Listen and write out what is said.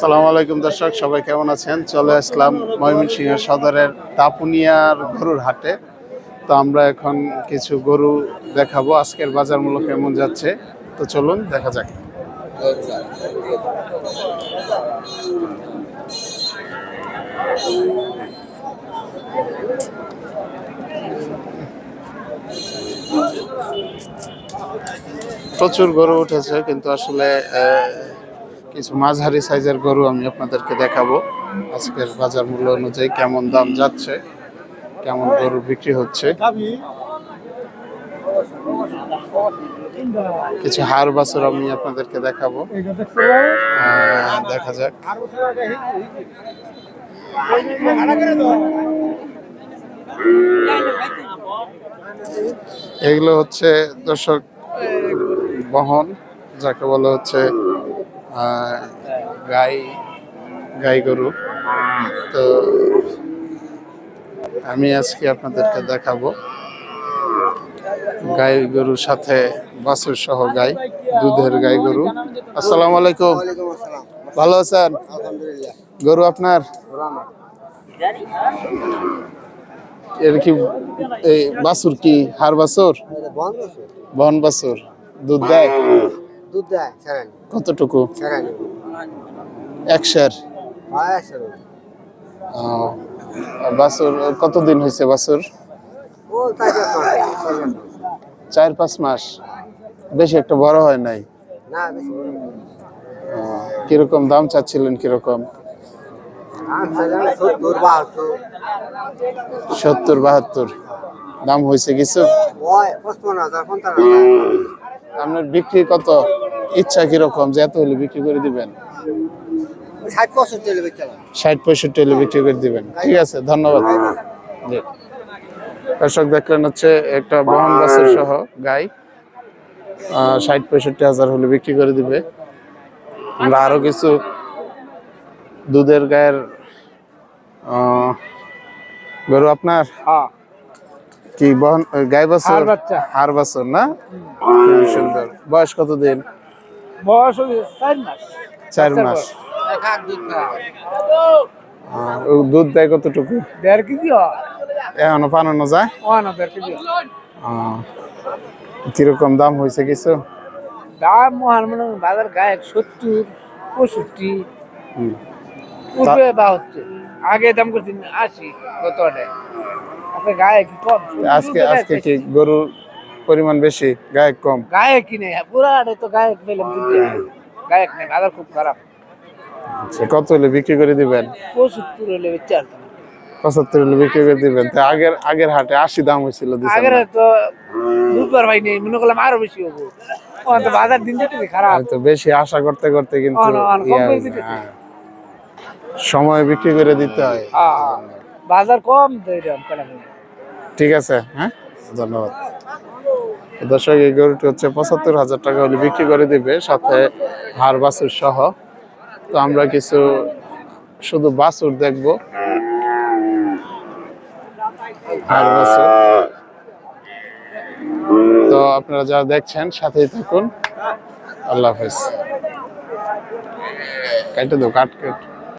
সালাম আলাইকুম দর্শক, সবাই কেমন আছেন? চলে আসলাম ময়মনসিংহ সদরের তাপুনিয়ার গরুর হাটে। তো আমরা এখন কিছু গরু দেখাবো। আজকের বাজার মূল্য কেমন যাচ্ছে? তো চলুন, দেখা যাক। প্রচুর গরু উঠেছে, কিন্তু আসলে কিছু মাঝারি সাইজের গরু আমি আপনাদেরকে দেখাবো। আজকের বাজার মূল্য অনুযায়ী কেমন দাম যাচ্ছে, কেমন গরু বিক্রি হচ্ছে। কিছু হার বাছর আমি আপনাদেরকে দেখাবো। দেখা যাক। এগুলো হচ্ছে দর্শক বহন, যাকে বলা হচ্ছে গাই গাই গরু। তো আমি আজকে আপনাদেরকে দেখাবো গাই গরুর সাথে বাছুর সহ গাই দুধের গাই গরু। আসসালামু আলাইকুম। ভালো আছেন? গরু আপনার? এর কি এই বাছুর কি হার বাছুর। বন বাছুর। দুধ দেয়? দুধ দেয় সারানি কতটুকু? সারানি সারানি আহ, বাছুর কতদিন হয়েছে চলে। চার পাঁচ মাস বেশি একটা বড় হয় নাই? কীরকম দাম চাচ্ছিলেন কীরকম? সত্তর বাহাত্তর। দাম হয়েছে কিছু? পঞ্চান্ন আপনার বিক্রি কত ইচ্ছা কীরকম? যে এত হলে বিক্রি করে দিবেন? ষাট পঁয়ষট্টি হলে বিক্রি করে দিবেন। ঠিক আছে ধন্যবাদ। দর্শক দেখলেন হচ্ছে একটা বহন বাসের সহ গাই ষাট পঁয়ষট্টি হাজার হলে বিক্রি করে দিবে। আমরা আরও কিছু দুধের গায়ের গরু আপনার? হ্যাঁ। কি বহন গাই বাছুর। হাড় বাছুর না? সুন্দর। বয়স কতদিন বয়স চার মাস। চার মাস। দুধ দেয় কতটুকু? দেড় কেজি এখনও পানানো যায়? কীরকম দাম হয়েছে কিছু? দাম মহান বাজার গায়ে সত্তর পঁয়ষট্টি বাহাত্তর। আগে দাম করছি আশি গত আপনার গায়ে কি কম? আজকে আজকে কি গরুর পরিমাণ বেশি? গায়ে কম। গায়ে পুরা আড়ে তো গায়ে পেলাম গায়ক নেই? বাজার খুব খারাপ। সে কত হলে বিক্রি করে দিবেন? পঁচাত্তর হলে আসতাম পঁচাত্তর হলে বিক্রি করে দিবেন। তা আগের আগের হাটে আশি দাম হয়েছিল আগের তো বুধবার ভাই নেই মনে করলাম আরও বেশি হব। বাজার দিন যেতে খারাপ। হয়তো বেশি আশা করতে করতে কিন্তু সময় বিক্রি করে দিতে হয়। বাজার কম। ঠিক আছে হ্যাঁ? ধন্যবাদ। দর্শক এই গরুটি হচ্ছে পঁচাত্তর হাজার টাকা হলে বিক্রি করে দিবে সাথে হাড় বাছুর সহ। তো আমরা কিছু শুধু বাছুর দেখব। হাড় বাছুর। তো আপনারা যারা দেখছেন সাথেই থাকুন। আল্লাহ হাফেজ। কাটে দাও কাট কাট।